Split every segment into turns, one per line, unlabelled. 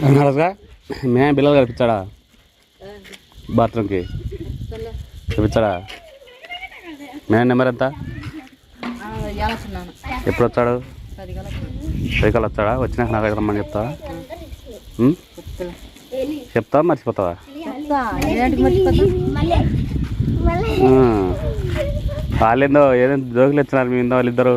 నడసగా మే పిల్లలు కనిపించాడా? బాత్రూమ్కి కనిపించాడా? మే నెంబర్ ఎంత? ఎప్పుడు వచ్చాడు సైకిల్ వచ్చాడా వచ్చినాక నాకు అయితే రమ్మని చెప్తావా? చెప్తావా మర్చిపోతావా?
చెప్తా ఏదంటే
వాళ్ళేందో ఏదైనా జోకులు ఇచ్చినారు మీ ఇందో వాళ్ళిద్దరు.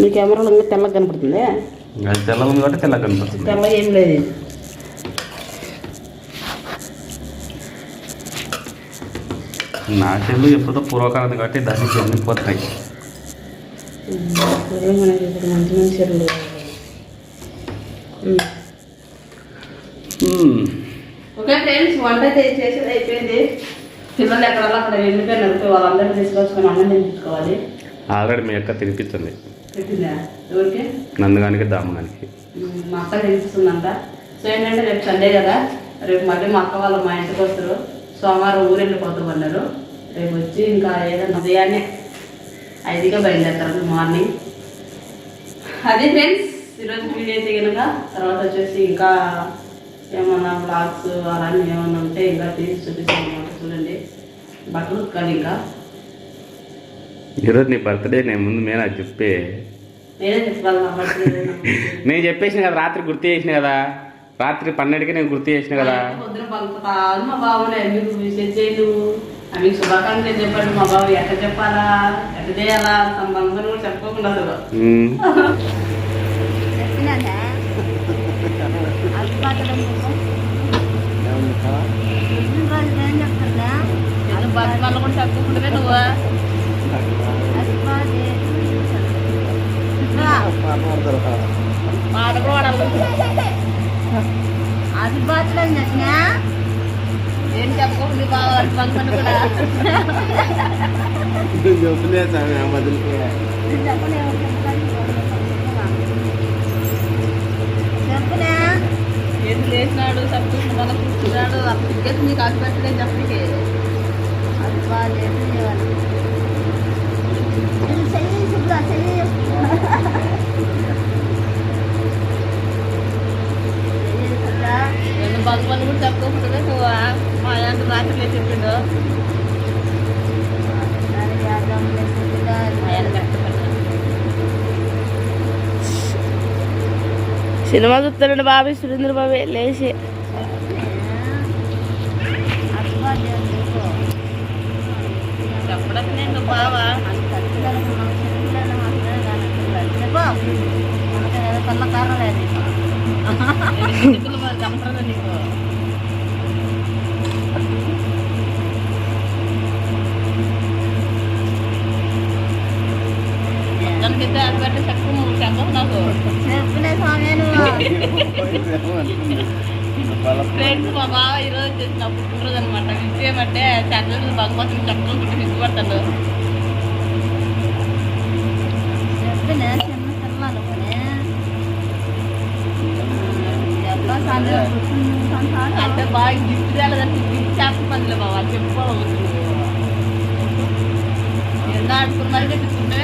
మీ కెమెరాలో ఇంకా తెల్లగా కనపడుతుంది.
అది తెల్లగా ఉంది కాబట్టి తెల్లగా కనిపిస్తుంది
తెల్లగా ఏం లేదు.
నా చెల్లు ఎప్పుడో పూర్వకాలం కాబట్టి దానికి అన్ని పోతాయి.
ఏమనేది ఇప్పుడు మంచి మంచి. ఓకే ఫ్రెండ్స్ వంట చేసేది అయిపోయింది. పిల్లలు ఎక్కడల్లా అక్కడ వెళ్ళిపోయినారు వాళ్ళందరినీ తీసుకొచ్చుకొని అన్నం తినిపించుకోవాలి.
ఆల్రెడీ మీ
పెట్టిందా ఎవరికి
నందగానికి దామగానికి.
మా అక్క తినిపిస్తుందంట సో ఏంటంటే రేపు సండే కదా. రేపు మళ్ళీ మా అక్క వాళ్ళు మా ఇంటికి వస్తారు. సోమవారం ఊరు వెళ్ళిపోతాం అన్నారు. రేపు వచ్చి ఇంకా ఏదన్నా ఉదయాన్నే ఐదుగా బయలుదేరుతారు మార్నింగ్. అదే ఫ్రెండ్స్ ఈరోజు వీడియో కనుక తర్వాత వచ్చేసి ఇంకా ఏమన్నా బ్లాగ్స్ అలాంటి ఏమన్నా ఉంటే ఇంకా తీసి చూపిస్తాను అన్నమాట. చూడండి. బట్టలు ఉతకాలి ఇంకా.
ఈరోజు నీ బర్త్డే నేను ముందు మేనా చెప్పే?
నేనే
చెప్పేసిన కదా రాత్రి గుర్తు చేసిన కదా? రాత్రి పన్నెండుకి నేను గుర్తు చేసిన కదా?
పొద్దున పలుకుతా
ఉమ్.
చెప్పినానే అది పట్టడం ఏం చెప్తుందా
అది బస్ కూడా చెప్పుకుంటే ఏం ఏది లేచినాడు చెప్పుకుంటూ కూర్చున్నాడు అప్పుడు నీకు హాస్పిటల్ చెప్పడానికి
అది బాగా లేదు శుభ్రా చెయ్యి
నేను భగవాన్ కూడా చెప్పుకోకుండా నువ్వు మా ఆయన రాత్రి చెప్పిండు ఆయన కష్టపడ్డాడు
సినిమా చూస్తాడు బాబు సురేంద్ర బాబు లేచి.
చెప్పడానికి
కారణం లేదు
చిక్కులు మరి చంపరా నీకు పెట్టి చెప్పు చెప్పు
చెప్పిన స్వామి నువ్వు
ఫ్రెండ్స్ మా బావ ఈరోజు చేసిన పుట్టినరోజు అనమాట విజయమంటే చంద్రుడు భగవంతుని చెప్పడం సిగ్గుపడతాడు.
ఎట్లా సండే
అంటే బాగా గిఫ్ట్ తేలేదంటే గిఫ్ట్ చెప్పమందిలే బాబా చెప్పుకోవాలి ఎంత ఆడుకున్నారు చెప్పుకుంటే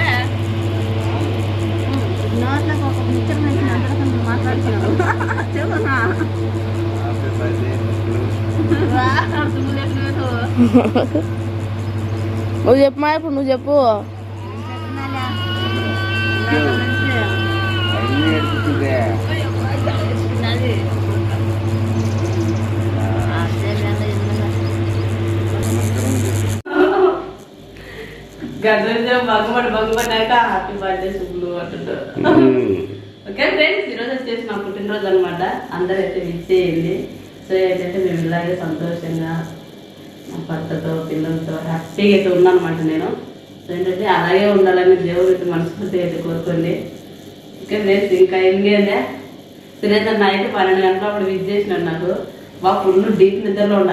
నోట్లకు ఒక ముచ్చట మంచి అందరికీ మాట్లాడుతున్నావు చెప్పునా
నువ్వు చెప్పు మా ఇప్పుడు నువ్వు చెప్పు
గడ్డ బగ్గబడి బగ్గబడ్డాక హ్యాపీ బర్త్డే శుభ్లు అంటుంటారు. ఓకే ఫ్రెండ్స్ ఈరోజు వచ్చేసి మా పుట్టినరోజు అనమాట అందరూ అయితే విచ్ చేయండి సో ఏంటంటే మేము ఇలాగే సంతోషంగా నా భర్తతో పిల్లలతో హ్యాపీగా అయితే ఉన్నాను అనమాట నేను. సో ఏంటంటే అలాగే ఉండాలని దేవుడు అయితే మనస్ఫూర్తిగా అయితే కోరుకోండి ఇంకా లేదు ఇంకా ఏం లేదా. సురేంద్ర నైట్ పన్నెండు గంటల అప్పుడు విజ్ చేసినాడు నాకు. బాగా ఫుల్ డీప్ నిద్రలో ఉండ.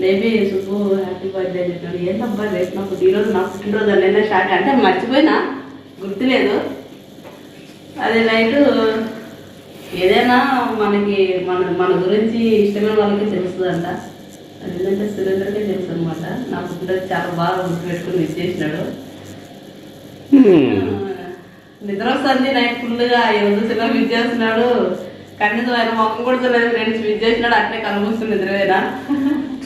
లేబి సుబ్బు హ్యాపీ బర్త్డే అని చెప్పాడు. ఏంటబ్బా రేపు నాకు ఈరోజు నా పుట్టినరోజు అన్నైనా షాక్ అంటే మర్చిపోయినా? గుర్తులేదు. అదే నైట్ ఏదైనా మనకి మన మన గురించి ఇష్టమైన వాళ్ళకి తెలుస్తుందంట. అది ఏంటంటే సురేంద్రకే తెలుసు అనమాట నా పుట్టినరోజు చాలా బాగా గుర్తుపెట్టుకుని విజ్ చేసినాడు. నిద్ర వస్తుంది నైట్ ఫుల్గా ఈరోజు సినిమా విజ్ చేస్తున్నాడు. కనీసం ఆయన మొక్కం కూడా ఫ్రెండ్స్ విజ్ చేసినాడు. అట్లే కలుగుస్తుంది నిద్రవేనా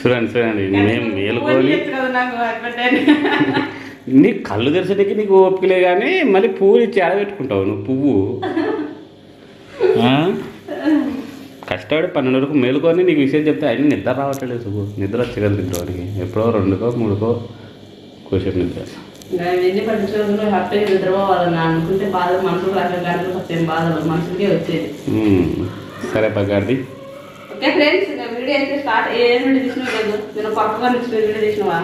చూడండి చూడండి మేము మేలుకొని
నాకు
కళ్ళు తెరిచేటికి నీకు ఓపికలే కానీ మళ్ళీ పువ్వులు ఇచ్చి ఆడబెట్టుకుంటావు నువ్వు పువ్వు? కష్టపడి పన్నెండు వరకు మేలుకొని నీకు విషయం చెప్తే అయినా నిద్ర రావట్లేదు సుబ్బు. నిద్ర వచ్చగలుగుతుంది వాడికి ఎప్పుడో రెండుకో మూడుకో కూర్చొని నిద్ర
ఇంకా ఎన్ని పట్టించుకోకుండా హ్యాపీగా నిద్రపోవాలని అనుకుంటే బాధ మనసుకు బాధలు వచ్చేది.
సరే పగారిది.
ఓకే ఫ్రెండ్స్ వీడియో అయితే స్టార్ట్ ఏం వీడియో తీసినావు లేదు. నేను వీడియో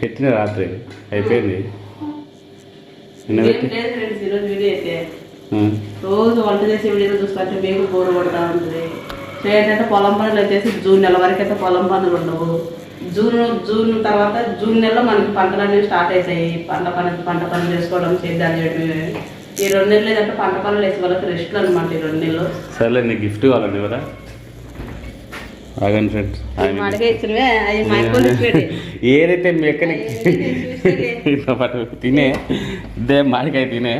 పెట్టిన రాత్రి. అయిపోయింది.
లేదు ఫ్రెండ్స్ ఈరోజు వీడియో అయితే. రోజు వంట చేసే వీడియోలు చూస్తుంటే మీకు బోరు కొడతా ఉంటుంది. ఏంటంటే పొలం పనులు వచ్చేసి జూన్ నెల వరకు అయితే పొలం పనులు ఉండవు. జూన్ జూన్ తర్వాత జూన్ నెలలో మనకి పంటలు అనేవి స్టార్ట్ అవుతాయి పంట పని పంట పనులు చేసుకోవడం సేద్యాలు చేయడం ఈ రెండు నెలలు ఏదంటే పంట పనులు వేసే వాళ్ళకి రెస్ట్లు అనమాట ఈ రెండు నెలలు.
నీకు గిఫ్ట్ కావాలండి ఎవరా ఆగండి ఫ్రెండ్స్ ఏదైతే మీ ఎక్కని పట్టు తినే. ఇదే మాడికాయ తినే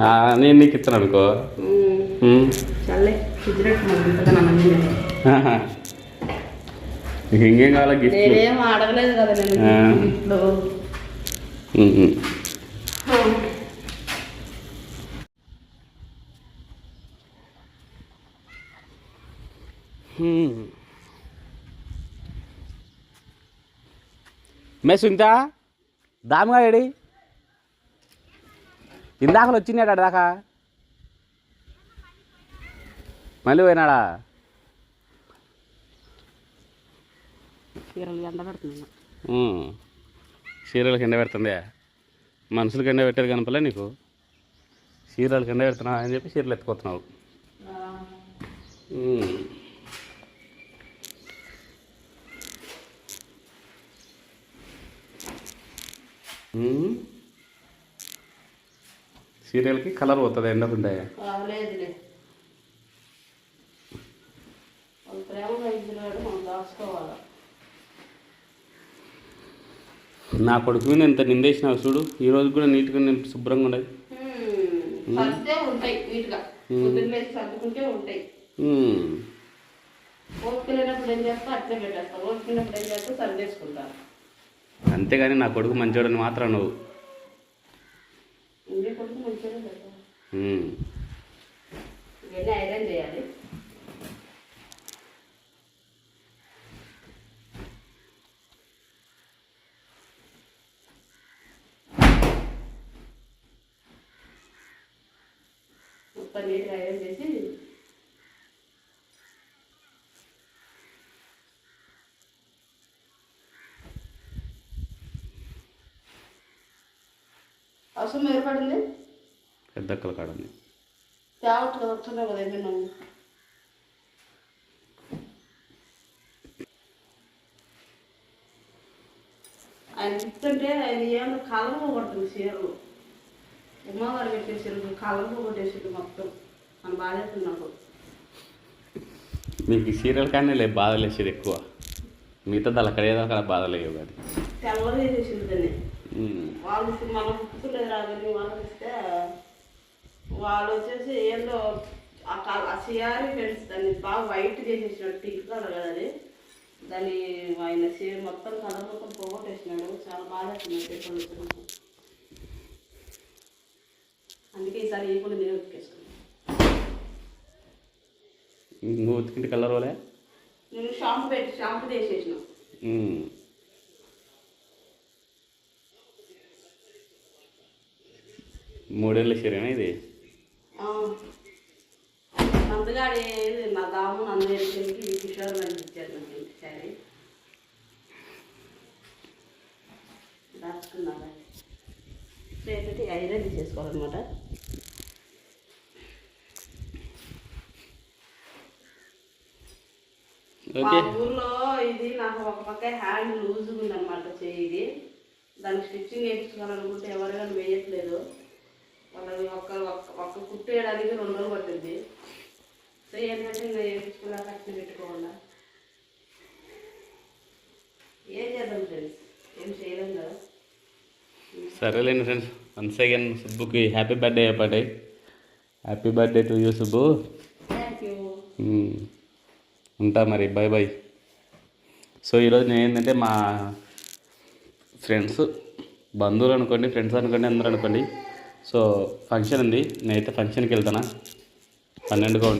ఆ, నేను నీకు ఇస్తాను అనుకో. ఇంకేం కావాలా గిఫ్ట్
నేనేం అడగలేదు కదా నేను
ఆ.
గిఫ్ట్లు
మే సుంత దామగా ఏడి? ఇందాకలు వచ్చినాడు దాకా. మళ్ళీ పోయినాడా?
చీరలు ఎండ పెడుతున్నాను
ఉమ్. చీరలు కింద పెడుతుందే. మనుషులు కింద పెట్టేది కనపలే నీకు. చీరలు కింద పెడుతున్నావు అని చెప్పి చీరలు ఎత్తుకొస్తున్నావు. సీరియల్కి కలర్ పోతుంది
దాచుకోవాలి?
నా కొడుకు మీద ఎంత నిందేసినావు చూడు ఈ రోజు కూడా నీట్గా నేను శుభ్రంగా ఉండదు.
ఓపిక లేనప్పుడు ఏం చేస్తా? అట్లే పెట్టేస్తా. ఓపిక లేనప్పుడు ఏం చేస్తా? సర్దేసుకుంటా.
అంతేగాని నా కొడుకు మంచోడని మాత్రం నువ్వు.
నీట్గా ఐరన్ చేసి అవసరం ఏర్పడింది
పెద్దక్కల కాడండి
తేవట్టు కదా వస్తున్నావు కదా ఏమైనా ఆయన చెప్తుంటే ఆయన ఏమో కలవ కొడుతుంది చీరలు. ఉమ్మగారు పెట్టే చీరలు కలవ కొట్టేసి మొత్తం. మన బాధ్యత నాకు
మీకు ఈ సీరియల్ కానీ లేదు బాధ లేచేది ఎక్కువ. మిగతా అక్కడ ఏదో అక్కడ బాధ లేవు కానీ
తెల్లగా చేసింది దాన్ని. వాళ్ళు మనం పుట్టులేదు రాదని వాళ్ళకి ఇస్తే వాళ్ళు వచ్చేసి ఏందో ఆ సియారి ఫ్రెండ్స్ దాన్ని బాగా వైట్ చేసేసినాడు పింక్ కలర్ కదా అది. దాన్ని ఆయన చీర మొత్తం కలర్ మొత్తం పోగొట్టేసినాడు చాలా బాగా పేపర్లు అందుకే ఈసారి ఈ కూడా నేను ఉతికేసుకున్నాను
నువ్వు ఉతికింటి కలర్ వాళ్ళే
నేను షాంపూ పెట్టి షాంపూ వేసేసిన
మూడేళ్ళ చీరేనా ఇది?
అందుగాడే చేసుకోవాలన్నమాట మా ఊర్లో ఇది నాకు ఒక పక్క హ్యాండ్ లూజ్గా ఉందన్నమాట చేయి ఇది. దానికి స్టిచ్చింగ్ వేయించుకోవాలనుకుంటే ఎవరికైనా వేయట్లేదు. వాళ్ళకి ఒక్క ఒక్క ఒక్క కుట్టు వేయడానికి రెండు రోజులు పట్టింది సో ఏంటంటే ఇంకా వేయించుకున్నా కట్టిన పెట్టుకోవాలా ఏం చేద్దాం ఫ్రెండ్స్? ఏం చేయలేం కదా?
సరేలేండి ఫ్రెండ్స్. వన్స్ అగైన్ సుబ్బుకి హ్యాపీ బర్త్డే చెప్పండి. Happy birthday to you Subbu. ఉంటా మరి. బాయ్ బాయ్ సో ఈరోజు నేను ఏంటంటే మా ఫ్రెండ్స్ బంధువులు అనుకోండి ఫ్రెండ్స్ అనుకోండి అందరూ అనుకోండి సో ఫంక్షన్ ఉంది. నేనైతే ఫంక్షన్కి వెళ్తానా పన్నెండుగా ఉంది